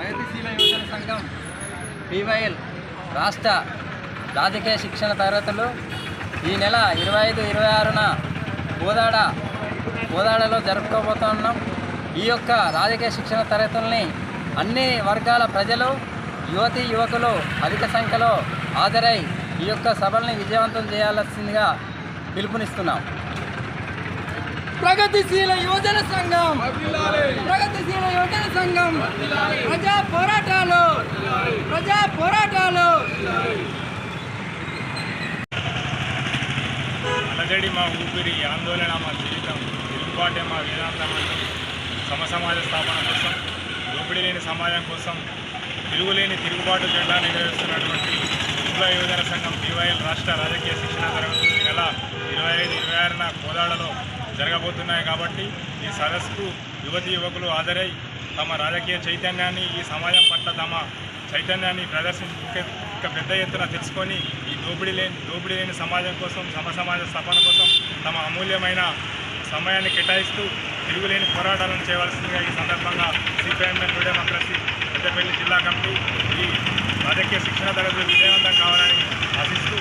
రైతుశీల యువజన సంఘం పీవైఎల్ రాష్ట్ర రాజకీయ శిక్షణ తరగతులు ఈ నెల ఇరవై ఐదు ఇరవై ఆరున కోదాడ కోదాడలో జరుపుకోబోతున్నాం. ఈ యొక్క రాజకీయ శిక్షణ తరగతుల్ని అన్ని వర్గాల ప్రజలు యువతి యువకులు అధిక సంఖ్యలో హాజరై ఈ యొక్క సభల్ని విజయవంతం చేయాల్సిందిగా పిలుపునిస్తున్నాం. ప్రగతిశీల యువజన సంఘం ప్రగతిశీల యువజన సంఘం ప్రజా పోరాటాలు ప్రజా పోరాటాలు. అలజడి మా ఊపిరి ఆందోళన మా జీవితం తిరుగుబాటే మా వేదాంతం అంటూ సమసమాజ స్థాపన కోసం దోపిడీ లేని సమాజం కోసం తిరుగులేని తిరుగుబాటు జెండా నిర్వహిస్తున్నటువంటి యువ యువజన సంఘం పీవైఎల్ రాష్ట్ర రాజకీయ శిక్షణ తరగతి ఈ నెల ఇరవై ఐదు ఇరవై ఆరున కోదాడలో జరగబోతున్నాయి కాబట్టి ఈ సదస్సుకు యువతి యువకులు హాజరై తమ రాజకీయ చైతన్యాన్ని ఈ సమాజం పట్ల తమ చైతన్యాన్ని ప్రదర్శించి పెద్ద ఎత్తున తెలుసుకొని ఈ దోపిడీ లేని దోపిడీ లేని సమాజం కోసం సమ సమాజ స్థాపన కోసం తమ అమూల్యమైన సమయాన్ని కేటాయిస్తూ తిరుగులేని పోరాటాలను చేయవలసిందిగా ఈ సందర్భంగా సిపిఐఎం అండ్ డెమోక్రసీ పెద్దపల్లి జిల్లా కమిటీ ఈ రాజకీయ శిక్షణ తరగతులు విజయవంతం కావాలని ఆశిస్తూ